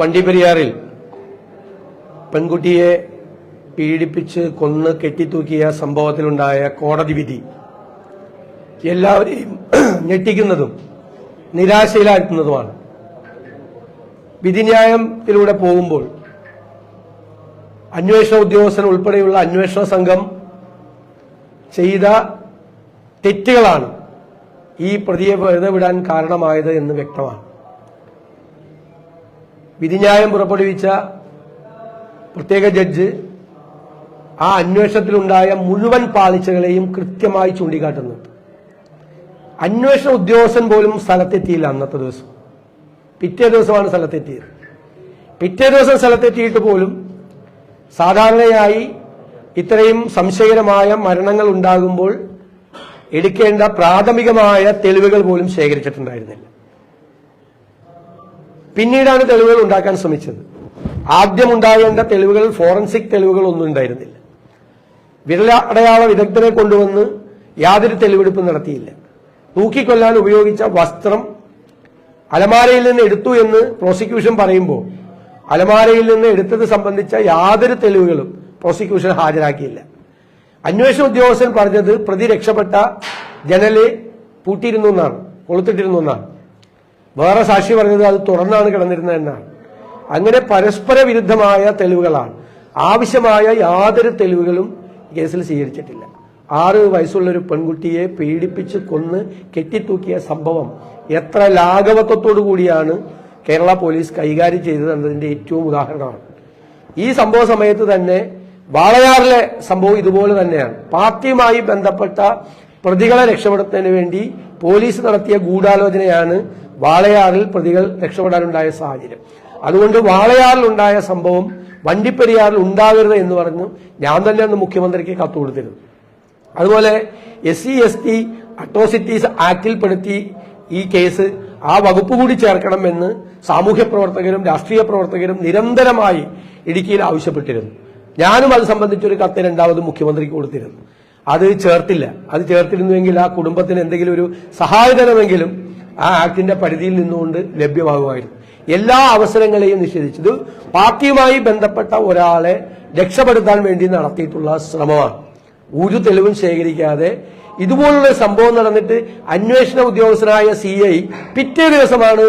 വണ്ടിപ്പെരിയാറിൽ പെൺകുട്ടിയെ പീഡിപ്പിച്ച് കൊന്ന് കെട്ടിത്തൂക്കിയ സംഭവത്തിലുണ്ടായ കോടതി വിധി എല്ലാവരെയും ഞെട്ടിക്കുന്നതും നിരാശയിലാക്കുന്നതുമാണ് വിധിന്യായത്തിലൂടെ പോകുമ്പോൾ അന്വേഷണ ഉദ്യോഗസ്ഥൻ ഉൾപ്പെടെയുള്ള അന്വേഷണ സംഘം ചെയ്ത തെറ്റുകളാണ് ഈ പ്രതിയെ വെറുതെ വിടാൻ കാരണമായത് എന്ന് വ്യക്തമാണ്. വിധിന്യായം പുറപ്പെടുവിച്ച പ്രത്യേക ജഡ്ജ് ആ അന്വേഷണത്തിലുണ്ടായ മുഴുവൻ പാളിച്ചകളെയും കൃത്യമായി ചൂണ്ടിക്കാട്ടുന്നുണ്ട് അന്വേഷണ ഉദ്യോഗസ്ഥൻ പോലും സ്ഥലത്തെത്തിയില്ല അന്നത്തെ ദിവസം. പിറ്റേ ദിവസമാണ് സ്ഥലത്തെത്തിയത്. പിറ്റേ ദിവസം സ്ഥലത്തെത്തിയിട്ട് പോലും സാധാരണയായി ഇത്രയും സംശയകരമായ മരണങ്ങൾ ഉണ്ടാകുമ്പോൾ എടുക്കേണ്ട പ്രാഥമികമായ തെളിവുകൾ പോലും ശേഖരിച്ചിട്ടുണ്ടായിരുന്നില്ല. പിന്നീടാണ് തെളിവുകൾ ഉണ്ടാക്കാൻ ശ്രമിച്ചത്. ആദ്യം ഉണ്ടാകേണ്ട തെളിവുകൾ ഫോറൻസിക് തെളിവുകൾ ഒന്നും ഉണ്ടായിരുന്നില്ല. വിരല അടയാള വിദഗ്ധരെ കൊണ്ടുവന്ന് യാതൊരു തെളിവെടുപ്പും നടത്തിയില്ല. തൂക്കിക്കൊല്ലാൻ ഉപയോഗിച്ച വസ്ത്രം അലമാരയിൽ നിന്ന് എടുത്തു എന്ന് പ്രോസിക്യൂഷൻ പറയുമ്പോൾ അലമാരയിൽ നിന്ന് എടുത്തത് സംബന്ധിച്ച യാതൊരു തെളിവുകളും പ്രോസിക്യൂഷൻ ഹാജരാക്കിയില്ല. അന്വേഷണ ഉദ്യോഗസ്ഥൻ പറഞ്ഞത് പ്രതി രക്ഷപ്പെട്ട ജനൽ പൂട്ടിയിരുന്നു എന്നാണ് കൊളുത്തിട്ടിരുന്നു എന്നാണ്. വേറെ സാക്ഷി പറഞ്ഞത് അത് തുറന്നാണ് കിടന്നിരുന്നത് എന്നാണ്. അങ്ങനെ പരസ്പര വിരുദ്ധമായ തെളിവുകളാണ്. ആവശ്യമായ യാതൊരു തെളിവുകളും കേസിൽ സ്വീകരിച്ചിട്ടില്ല. ആറ് വയസ്സുള്ള ഒരു പെൺകുട്ടിയെ പീഡിപ്പിച്ച് കൊന്ന് കെട്ടിത്തൂക്കിയ സംഭവം എത്ര ലാഘവത്വത്തോടു കൂടിയാണ് കേരള പോലീസ് കൈകാര്യം ചെയ്തത് എന്നതിന്റെ ഏറ്റവും ഉദാഹരണമാണ്. ഈ സംഭവ സമയത്ത് തന്നെ വാളയാറിലെ സംഭവം ഇതുപോലെ തന്നെയാണ്. പാർട്ടിയുമായി ബന്ധപ്പെട്ട പ്രതികളെ രക്ഷപ്പെടുത്തുന്നതിന് വേണ്ടി പോലീസ് നടത്തിയ ഗൂഢാലോചനയാണ് വാളയാറിൽ പ്രതികൾ രക്ഷപ്പെടാനുണ്ടായ സാഹചര്യം. അതുകൊണ്ട് വാളയാറിലുണ്ടായ സംഭവം വണ്ടിപ്പെരിയാറിൽ ഉണ്ടാകരുത് എന്ന് പറഞ്ഞു ഞാൻ തന്നെ അന്ന് മുഖ്യമന്ത്രിക്ക് കത്ത് കൊടുത്തിരുന്നു. അതുപോലെ S C S T atrocities ആക്ടിൽപ്പെടുത്തി ഈ കേസ് ആ വകുപ്പ് കൂടി ചേർക്കണമെന്ന് സാമൂഹ്യ പ്രവർത്തകരും രാഷ്ട്രീയ പ്രവർത്തകരും നിരന്തരമായി ഇടുക്കിയിൽ ആവശ്യപ്പെട്ടിരുന്നു. ഞാനും അത് സംബന്ധിച്ചൊരു കത്ത് രണ്ടാമത് മുഖ്യമന്ത്രിക്ക് കൊടുത്തിരുന്നു. അത് ചേർത്തില്ല. അത് ചേർത്തിരുന്നുവെങ്കിൽ ആ കുടുംബത്തിന് എന്തെങ്കിലും ഒരു സഹായധനമെങ്കിലും ആ ആക്ടിന്റെ പരിധിയിൽ നിന്നുകൊണ്ട് ലഭ്യമാകുമായിരുന്നു. എല്ലാ അവസരങ്ങളെയും നിഷേധിച്ചത് പാർട്ടിയുമായി ബന്ധപ്പെട്ട ഒരാളെ രക്ഷപ്പെടുത്താൻ വേണ്ടി നടത്തിയിട്ടുള്ള ശ്രമമാണ്. ഒരു തെളിവും ശേഖരിക്കാതെ ഇതുപോലുള്ള സംഭവം നടന്നിട്ട് അന്വേഷണ ഉദ്യോഗസ്ഥനായ സി ഐ പിറ്റേ ദിവസമാണ്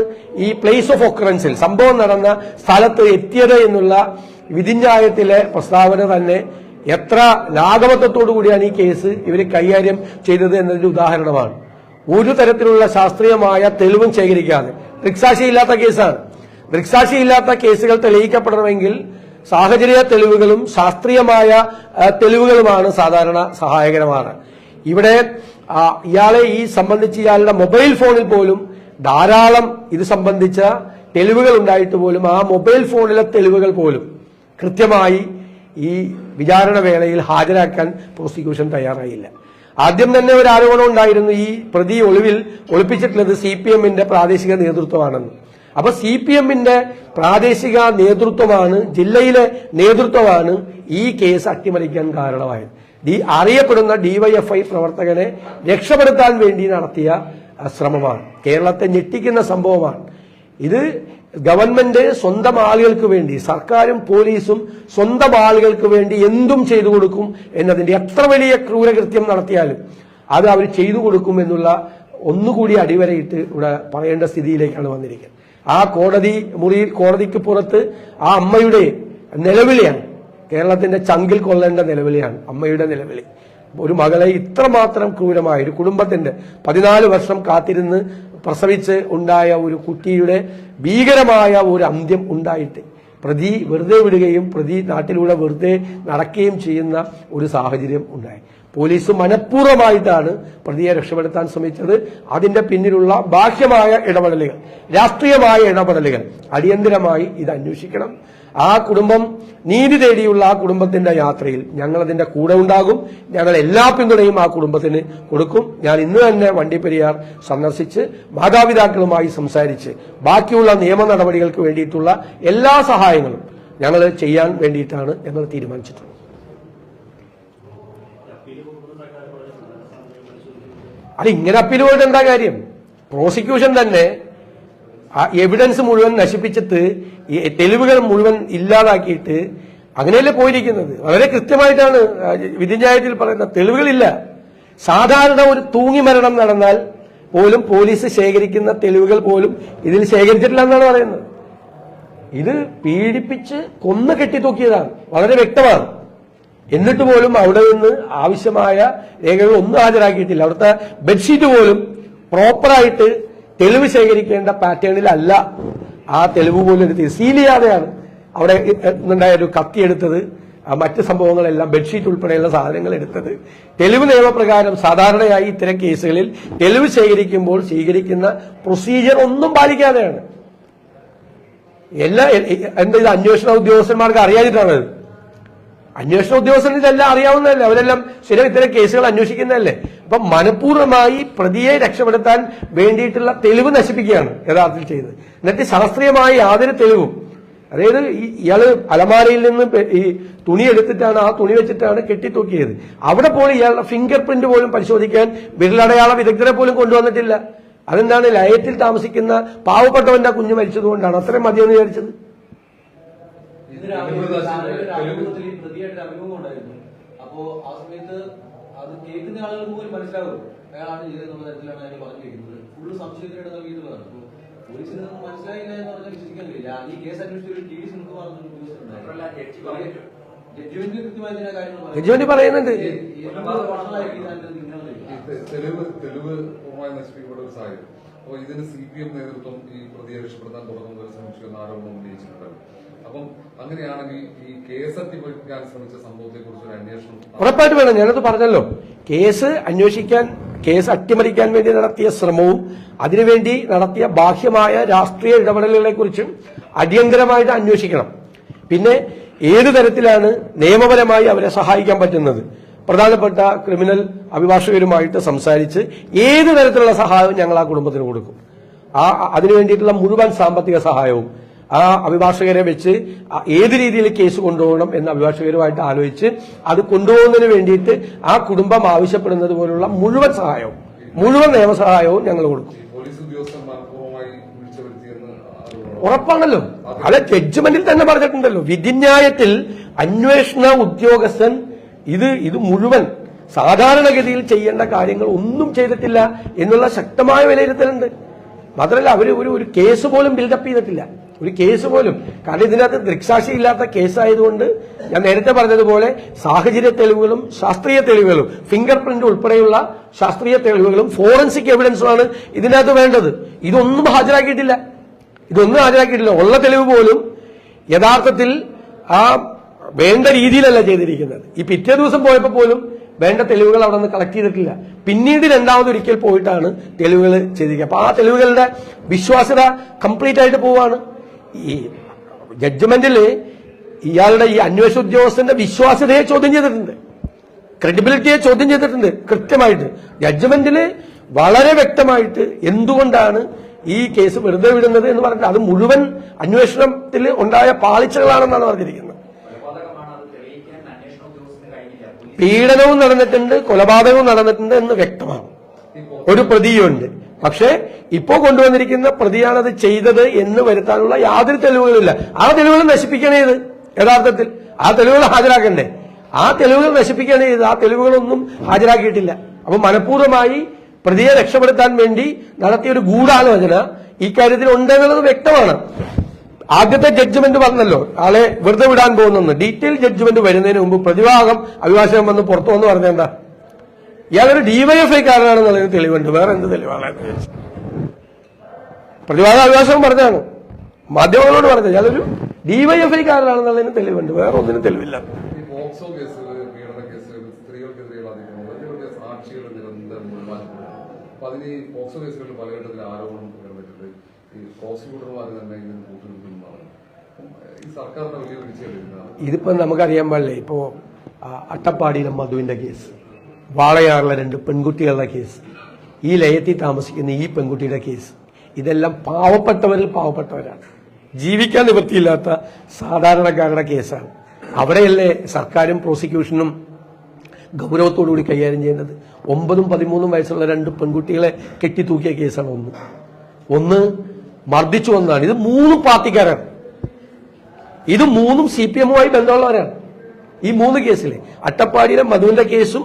ഈ പ്ലേസ് ഓഫ് ഒക്കറൻസിൽ സംഭവം നടന്ന സ്ഥലത്ത് എത്തിയത് എന്നുള്ള വിധിന്യായത്തിലെ പ്രസ്താവന തന്നെ എത്ര ലാഘവത്വത്തോടു കൂടിയാണ് ഈ കേസ് ഇവർ കൈകാര്യം ചെയ്തത് എന്നതിന്റെ ഉദാഹരണമാണ്. ഒരു തരത്തിലുള്ള ശാസ്ത്രീയമായ തെളിവും ശേഖരിക്കാതെ. ദൃക്സാക്ഷിയില്ലാത്ത കേസാണ്. ദൃക്സാക്ഷിയില്ലാത്ത കേസുകൾ തെളിയിക്കപ്പെടണമെങ്കിൽ സാഹചര്യ തെളിവുകളും ശാസ്ത്രീയമായ തെളിവുകളുമാണ് സാധാരണ സഹായകരമാണ്. ഇവിടെ ഇയാളെ ഈ സംബന്ധിച്ച് ഇയാളുടെ മൊബൈൽ ഫോണിൽ പോലും ധാരാളം ഇത് സംബന്ധിച്ച തെളിവുകൾ ഉണ്ടായിട്ട് പോലും ആ മൊബൈൽ ഫോണിലെ തെളിവുകൾ പോലും കൃത്യമായി ഈ വിചാരണ വേളയിൽ ഹാജരാക്കാൻ പ്രോസിക്യൂഷൻ തയ്യാറായില്ല. ആദ്യം തന്നെ ഒരു ആരോപണം ഉണ്ടായിരുന്നു ഈ പ്രതി ഒളിവിൽ ഒളിപ്പിച്ചിട്ടുള്ളത് സി പി എമ്മിന്റെ പ്രാദേശിക നേതൃത്വമാണെന്ന്. അപ്പൊ സി പി എമ്മിന്റെ പ്രാദേശിക നേതൃത്വമാണ് ജില്ലയിലെ നേതൃത്വമാണ് ഈ കേസ് അട്ടിമറിക്കാൻ കാരണമായത്. ഡി അറിയപ്പെടുന്ന ഡിവൈഎഫ്ഐ പ്രവർത്തകനെ രക്ഷപ്പെടുത്താൻ വേണ്ടി നടത്തിയ ശ്രമമാണ്. കേരളത്തെ ഞെട്ടിക്കുന്ന സംഭവമാണ്. ഇത് ഗവൺമെന്റ് സ്വന്തം ആളുകൾക്ക് വേണ്ടി സർക്കാരും പോലീസും സ്വന്തം ആളുകൾക്ക് വേണ്ടി എന്തും ചെയ്തു കൊടുക്കും എന്നതിന്റെ എത്ര വലിയ ക്രൂരകൃത്യം നടത്തിയാലും അത് അവർ ചെയ്തു കൊടുക്കും എന്നുള്ള ഒന്നുകൂടി അടിവരയിട്ട് ഇവിടെ പറയേണ്ട സ്ഥിതിയിലേക്കാണ് വന്നിരിക്കുന്നത്. ആ കോടതി മുറിയിൽ കോടതിക്ക് പുറത്ത് ആ അമ്മയുടെ നിലവിളിയാണ്. കേരളത്തിന്റെ ചങ്കിൽ കൊള്ളേണ്ട നിലവിളിയാണ് അമ്മയുടെ നിലവിളി. ഒരു മകളെ ഇത്രമാത്രം ക്രൂരമായ ഒരു കുടുംബത്തിന്റെ പതിനാല് വർഷം കാത്തിരുന്ന് പ്രസവിച്ച് ഉണ്ടായ ഒരു കുട്ടിയുടെ ഭീകരമായ ഒരു അന്ത്യം ഉണ്ടായിട്ട് പ്രതി വെറുതെ വിടുകയും പ്രതി നാട്ടിലൂടെ വെറുതെ നടക്കുകയും ചെയ്യുന്ന ഒരു സാഹചര്യം ഉണ്ടായി. പോലീസ് മനഃപൂർവമായിട്ടാണ് പ്രതിയെ രക്ഷപ്പെടുത്താൻ ശ്രമിച്ചത്. അതിന്റെ പിന്നിലുള്ള ബാഹ്യമായ ഇടപെടലുകൾ രാഷ്ട്രീയമായ ഇടപെടലുകൾ അടിയന്തിരമായി ഇത് അന്വേഷിക്കണം. ആ കുടുംബം നീതി തേടിയുള്ള ആ കുടുംബത്തിന്റെ യാത്രയിൽ ഞങ്ങൾ അതിന്റെ കൂടെ ഉണ്ടാകും. ഞങ്ങൾ എല്ലാ പിന്തുണയും ആ കുടുംബത്തിന് കൊടുക്കും. ഞാൻ ഇന്ന് തന്നെ വണ്ടിപ്പെരിയാർ സന്ദർശിച്ച് മാതാപിതാക്കളുമായി സംസാരിച്ച് ബാക്കിയുള്ള നിയമ നടപടികൾക്ക് വേണ്ടിയിട്ടുള്ള എല്ലാ സഹായങ്ങളും ഞങ്ങൾ ചെയ്യാൻ വേണ്ടിയിട്ടാണ് ഞങ്ങൾ തീരുമാനിച്ചിട്ടുള്ളത്. അത് ഇങ്ങനെ അപ്പീൽ പോയിട്ട് എന്താ കാര്യം? പ്രോസിക്യൂഷൻ തന്നെ ആ എവിഡൻസ് മുഴുവൻ നശിപ്പിച്ചിട്ട് തെളിവുകൾ മുഴുവൻ ഇല്ലാതാക്കിയിട്ട് അങ്ങനെയല്ലേ പോയിരിക്കുന്നത്? വളരെ കൃത്യമായിട്ടാണ് വിധിന്യായത്തിൽ പറയുന്ന തെളിവുകളില്ല. സാധാരണ ഒരു തൂങ്ങി മരണം നടന്നാൽ പോലും പോലീസ് ശേഖരിക്കുന്ന തെളിവുകൾ പോലും ഇതിൽ ശേഖരിച്ചിട്ടില്ല എന്നാണ് പറയുന്നത്. ഇത് പീഡിപ്പിച്ച് കൊന്നു കെട്ടിത്തൂക്കിയതാണ്. വളരെ വ്യക്തമാണ്. എന്നിട്ട് പോലും അവിടെ നിന്ന് ആവശ്യമായ രേഖകൾ ഒന്നും ഹാജരാക്കിയിട്ടില്ല. അവിടുത്തെ ബെഡ്ഷീറ്റ് പോലും പ്രോപ്പറായിട്ട് തെളിവ് ശേഖരിക്കേണ്ട പാറ്റേണിലല്ല ആ തെളിവ് പോലും എടുത്ത് സീൽ ചെയ്യാതെയാണ് അവിടെ ഉണ്ടായ ഒരു കത്തി എടുത്തത് മറ്റ് സംഭവങ്ങളെല്ലാം ബെഡ്ഷീറ്റ് ഉൾപ്പെടെയുള്ള സാധനങ്ങൾ എടുത്തത്. തെളിവ് നിയമപ്രകാരം സാധാരണയായി ഇത്തരം കേസുകളിൽ തെളിവ് ശേഖരിക്കുമ്പോൾ സ്വീകരിക്കുന്ന പ്രൊസീജിയർ ഒന്നും പാലിക്കാതെയാണ്. എല്ലാ എന്താ ഇത് അന്വേഷണ ഉദ്യോഗസ്ഥന്മാർക്ക് അറിയാതിട്ടാണ് അന്വേഷണ ഉദ്യോഗസ്ഥന് ഇതെല്ലാം അറിയാവുന്നതല്ലേ? അവരെല്ലാം ശരി ഇത്തരം കേസുകൾ അന്വേഷിക്കുന്നതല്ലേ? അപ്പൊ മനഃപൂർവമായി പ്രതിയെ രക്ഷപ്പെടുത്താൻ വേണ്ടിയിട്ടുള്ള തെളിവ് നശിപ്പിക്കുകയാണ് യഥാർത്ഥത്തിൽ ചെയ്തത്. എന്നിട്ട് ശാസ്ത്രീയമായ യാതൊരു തെളിവും. അതായത് ഇയാൾ അലമാരയിൽ നിന്ന് ഈ തുണി എടുത്തിട്ടാണ് ആ തുണി വെച്ചിട്ടാണ് കെട്ടിത്തൂക്കിയത്. അവിടെ പോലും ഇയാളുടെ ഫിംഗർ പ്രിന്റ് പോലും പരിശോധിക്കാൻ വിരലടയാള വിദഗ്ധരെ പോലും കൊണ്ടുവന്നിട്ടില്ല. അതെന്താണ് ലയത്തിൽ താമസിക്കുന്ന പാവപ്പെട്ടവന്റെ കുഞ്ഞ് മരിച്ചതുകൊണ്ടാണ്. അത്രയും മതിയെന്ന് വിചാരിച്ചത്. അഭിമുഖത്തിൽ ഈ പ്രതിയായിട്ട് അഭിമുഖം ഉണ്ടായിരുന്നു. അപ്പോ ആ സമയത്ത് അത് കേൾക്കുന്ന ആളുകൾക്ക് പോലും മനസ്സിലാവും. അയാളാണ് ചെയ്തതെന്നുള്ള തരത്തിലാണ് അയാൾ പറഞ്ഞു വെക്കുന്നത് ഫുള്ള് സംശയത്തിനിട നൽകിയിട്ടുള്ളതാണ് അപ്പോൾ പോലീസിന് മനസ്സിലായില്ല എന്ന് പറഞ്ഞാൽ വിശ്വസിക്കാൻ കഴിയില്ല. ഈ കേസ് അന്വേഷിച്ച ഒരു ടി വി സുനിൽകുമാർ ജഡ്ജിമെന്റ് കൃത്യമായി കാര്യങ്ങൾ പറയുന്നുണ്ട്. തെളിവ് തെളിവ് പൂർണമായി നശിപ്പിക്കപ്പെട്ട ഒരു സാഹചര്യം. അപ്പോൾ ഇതിന് സി പി എം നേതൃത്വം ഈ പ്രതിയെ രക്ഷപ്പെടുത്താൻ തുടങ്ങുന്ന ഒരു ശ്രമിച്ചു എന്ന ആരോപണം ഉന്നയിച്ചിട്ടുണ്ടായിരുന്നു. അപ്പം അങ്ങനെയാണെങ്കിൽ ഈ കേസ് അട്ടിമറിക്കാൻ ശ്രമിച്ച സംഭവത്തെ കുറിച്ച് ഒരു അന്വേഷണം ഉറപ്പായിട്ട് വേണം. ഞാനത് പറഞ്ഞല്ലോ. കേസ് അന്വേഷിക്കാൻ കേസ് അട്ടിമറിക്കാൻ വേണ്ടി നടത്തിയ ശ്രമവും അതിനുവേണ്ടി നടത്തിയ ബാഹ്യമായ രാഷ്ട്രീയ ഇടപെടലുകളെ കുറിച്ചും അടിയന്തരമായിട്ട് അന്വേഷിക്കണം. പിന്നെ ഏത് തരത്തിലാണ് നിയമപരമായി അവരെ സഹായിക്കാൻ പറ്റുന്നത്? പ്രധാനപ്പെട്ട ക്രിമിനൽ അഭിഭാഷകരുമായിട്ട് സംസാരിച്ച് ഏത് തരത്തിലുള്ള സഹായവും ഞങ്ങൾ ആ കുടുംബത്തിന് കൊടുക്കും. ആ അതിനു വേണ്ടിയിട്ടുള്ള മുഴുവൻ സാമ്പത്തിക സഹായവും ആ അഭിഭാഷകരെ വെച്ച് ഏത് രീതിയിൽ കേസ് കൊണ്ടുപോകണം എന്ന് അഭിഭാഷകരുമായിട്ട് ആലോചിച്ച് അത് കൊണ്ടുപോകുന്നതിന് വേണ്ടിയിട്ട് ആ കുടുംബം ആവശ്യപ്പെടുന്നത് പോലുള്ള മുഴുവൻ സഹായവും മുഴുവൻ നിയമസഹായവും ഞങ്ങൾ കൊടുക്കും. ഉറപ്പാണല്ലോ. അത് ജഡ്ജ്മെന്റിൽ തന്നെ പറഞ്ഞിട്ടുണ്ടല്ലോ. വിധിന്യായത്തിൽ അന്വേഷണ ഉദ്യോഗസ്ഥൻ ഇത് ഇത് മുഴുവൻ സാധാരണഗതിയിൽ ചെയ്യേണ്ട കാര്യങ്ങൾ ഒന്നും ചെയ്തിട്ടില്ല എന്നുള്ള ശക്തമായ വിലയിരുത്തലുണ്ട്. മാത്രമല്ല അവർ ഒരു ഒരു കേസ് പോലും ബിൽഡപ്പ് ചെയ്തിട്ടില്ല. ഒരു കേസ് പോലും. കാരണം ഇതിനകത്ത് ദൃക്സാക്ഷി ഇല്ലാത്ത കേസായതുകൊണ്ട് ഞാൻ നേരത്തെ പറഞ്ഞതുപോലെ സാഹചര്യ തെളിവുകളും ശാസ്ത്രീയ തെളിവുകളും ഫിംഗർ പ്രിന്റ് ഉൾപ്പെടെയുള്ള ശാസ്ത്രീയ തെളിവുകളും ഫോറൻസിക് എവിഡൻസുമാണ് ഇതിനകത്ത് വേണ്ടത്. ഇതൊന്നും ഹാജരാക്കിയിട്ടില്ല. ഇതൊന്നും ഹാജരാക്കിയിട്ടില്ല. ഉള്ള തെളിവ് പോലും യഥാർത്ഥത്തിൽ ആ വേണ്ട രീതിയിലല്ല ചെയ്തിരിക്കുന്നത്. ഈ പിറ്റേ ദിവസം പോയപ്പോൾ പോലും വേണ്ട തെളിവുകൾ അവിടെ നിന്ന് കളക്ട് ചെയ്തിട്ടില്ല. പിന്നീട് രണ്ടാമതൊരിക്കൽ പോയിട്ടാണ് തെളിവുകൾ ചെയ്തിരിക്കുക അപ്പൊ ആ തെളിവുകളുടെ വിശ്വാസ്യത കംപ്ലീറ്റ് ആയിട്ട് പോവാണ്. ഈ ജഡ്ജ്മെന്റിൽ ഇയാളുടെ ഈ അന്വേഷണ ഉദ്യോഗസ്ഥന്റെ വിശ്വാസ്യതയെ ചോദ്യം ചെയ്തിട്ടുണ്ട്. ക്രെഡിബിലിറ്റിയെ ചോദ്യം ചെയ്തിട്ടുണ്ട് കൃത്യമായിട്ട്. ജഡ്ജ്മെന്റിൽ വളരെ വ്യക്തമായിട്ട് എന്തുകൊണ്ടാണ് ഈ കേസ് വെറുതെ വിടുന്നത് എന്ന് പറഞ്ഞിട്ട് അത് മുഴുവൻ അന്വേഷണത്തിൽ ഉണ്ടായ പാളിച്ചകളാണെന്നാണ് പറഞ്ഞിരിക്കുന്നത് കൊലപാതകമാണ് അത് തെളിയിക്കാൻ അന്വേഷണ ഉദ്യോഗസ്ഥന് കഴിഞ്ഞില്ല പോലീസ് പീഡനവും നടന്നിട്ടുണ്ട് കൊലപാതകവും നടന്നിട്ടുണ്ട് എന്ന് വ്യക്തമാണ്. ഒരു പ്രതിയുണ്ട്. പക്ഷേ ഇപ്പോ കൊണ്ടുവന്നിരിക്കുന്ന പ്രതിയാണത് ചെയ്തത് എന്ന് വരുത്താനുള്ള യാതൊരു തെളിവുകളില്ല. ആ തെളിവുകൾ നശിപ്പിക്കണേ ഇത് യഥാർത്ഥത്തിൽ. ആ തെളിവുകൾ ഹാജരാക്കണ്ടേ? ആ തെളിവുകൾ നശിപ്പിക്കണേ ആ തെളിവുകളൊന്നും ഹാജരാക്കിയിട്ടില്ല. അപ്പൊ മനഃപൂർവമായി പ്രതിയെ രക്ഷപ്പെടുത്താൻ വേണ്ടി നടത്തിയ ഒരു ഗൂഢാലോചന ഈ കാര്യത്തിൽ ഉണ്ടെന്നുള്ളത് വ്യക്തമാണ്. ആദ്യത്തെ ജഡ്ജ്മെന്റ് വന്നല്ലോ. ആളെ വെറുതെ വിടാൻ പോകുന്നു ഡീറ്റെയിൽ ജഡ്ജ്മെന്റ് വരുന്നതിന് മുമ്പ് പ്രതിഭാഗം അഭിഭാഷകൻ വന്ന് പുറത്തു വന്ന് പറഞ്ഞ എന്താ? ഇയാളൊരു ഡിവൈഎഫ്ഐക്കാരനാണെന്നുള്ളതിന് തെളിവുണ്ട്. വേറെ എന്ത് തെളിവാണ്. പ്രതിഭാഗ അഭിഭാഷകൻ പറഞ്ഞാണ് മാധ്യമങ്ങളോട് പറഞ്ഞത്. ഇയാളൊരു ഡിവൈഎഫ്ഐക്കാരനാണെന്നുള്ളതിന് തെളിവുണ്ട്. വേറെ ഒന്നിനും തെളിവില്ല. സാക്ഷികൾ നിരന്തരം അതിന് ആരോപണം ഉയർന്നിട്ടുണ്ട്. ഈ ഈ നമുക്കറിയാൻ പാടില്ലേ? ഇപ്പോ ആ, അട്ടപ്പാടിയിലെ മധുവിന്റെ കേസ് വാളയാറിലെ രണ്ട് പെൺകുട്ടികളുടെ കേസ് ഈ ലയത്തിൽ താമസിക്കുന്ന ഈ പെൺകുട്ടിയുടെ കേസ് ഇതെല്ലാം പാവപ്പെട്ടവരിൽ പാവപ്പെട്ടവരാണ്. ജീവിക്കാൻ നിവൃത്തിയില്ലാത്ത സാധാരണക്കാരുടെ കേസാണ്. അവിടെയല്ലേ സർക്കാരും പ്രോസിക്യൂഷനും ഗൗരവത്തോടുകൂടി കൈകാര്യം ചെയ്യുന്നത് ഒമ്പതും പതിമൂന്നും വയസ്സുള്ള രണ്ട് പെൺകുട്ടികളെ കെട്ടിത്തൂക്കിയ കേസാണ് ഒന്ന്. ഒന്ന് മർദ്ദിച്ചു വന്നതാണ്. ഇത് മൂന്ന് പാർട്ടിക്കാരാണ്. ഇത് മൂന്നും സി പി എമ്മുമായി ബന്ധമുള്ളവരാണ്. ഈ മൂന്ന് കേസിലെ അട്ടപ്പാടിയിലെ മധുവിന്റെ കേസും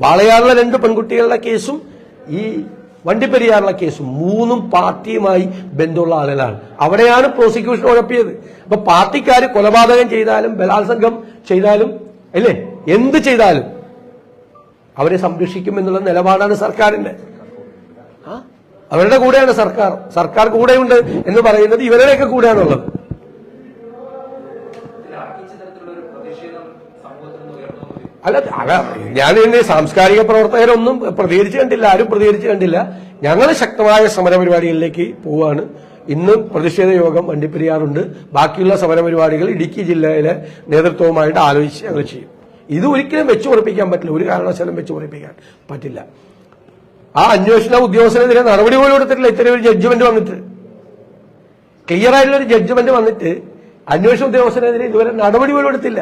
വാളയാറിലെ രണ്ട് പെൺകുട്ടികളുടെ കേസും ഈ വണ്ടിപ്പെരിയാറിലെ കേസും മൂന്നും പാർട്ടിയുമായി ബന്ധമുള്ള ആളുകളാണ്. അവിടെയാണ് പ്രോസിക്യൂഷൻ ഉഴപ്പിയത്. അപ്പൊ പാർട്ടിക്കാർ കൊലപാതകം ചെയ്താലും ബലാത്സംഗം ചെയ്താലും അല്ലേ? എന്ത് ചെയ്താലും അവരെ സംരക്ഷിക്കും എന്നുള്ള നിലപാടാണ് സർക്കാരിന്റെ? അവരുടെ കൂടെയാണ് സർക്കാർ. സർക്കാർ കൂടെയുണ്ട് എന്ന് പറയുന്നത് ഇവരുടെയൊക്കെ കൂടെയാണുള്ളത്. അല്ല അല്ല ഞാൻ എന്നെ സാംസ്കാരിക പ്രവർത്തകരൊന്നും പ്രതികരിച്ച് കണ്ടില്ല ആരും പ്രതികരിച്ച് കണ്ടില്ല. ഞങ്ങൾ ശക്തമായ സമരപരിപാടികളിലേക്ക് പോവാണ്. ഇന്നും പ്രതിഷേധ യോഗം വണ്ടിപ്പെരിയാറുണ്ട്. ബാക്കിയുള്ള സമരപരിപാടികൾ ഇടുക്കി ജില്ലയിലെ നേതൃത്വവുമായിട്ട് ആലോചിച്ച് ഞങ്ങൾ ചെയ്യും. ഇത് ഒരിക്കലും വെച്ചുറപ്പിക്കാൻ പറ്റില്ല. ഒരു കാരണവശാലും വെച്ചുറപ്പിക്കാൻ പറ്റില്ല. ആ അന്വേഷണ ഉദ്യോഗസ്ഥനെതിരെ നടപടി പോലും എടുത്തിട്ടില്ല. ഇത്തരം ഒരു ജഡ്ജ്മെന്റ് വന്നിട്ട്. ക്ലിയർ ആയിട്ടുള്ള ഒരു ജഡ്ജ്മെന്റ് വന്നിട്ട് അന്വേഷണ ഉദ്യോഗസ്ഥനെതിരെ ഇതുവരെ നടപടി പോലും എടുത്തില്ല.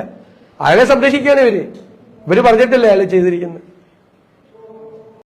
അയാളെ സംരക്ഷിക്കുകയാണ് ഇവർ. ഇവർ പറഞ്ഞിട്ടില്ല അയാൾ ചെയ്തിരിക്കുന്നത്.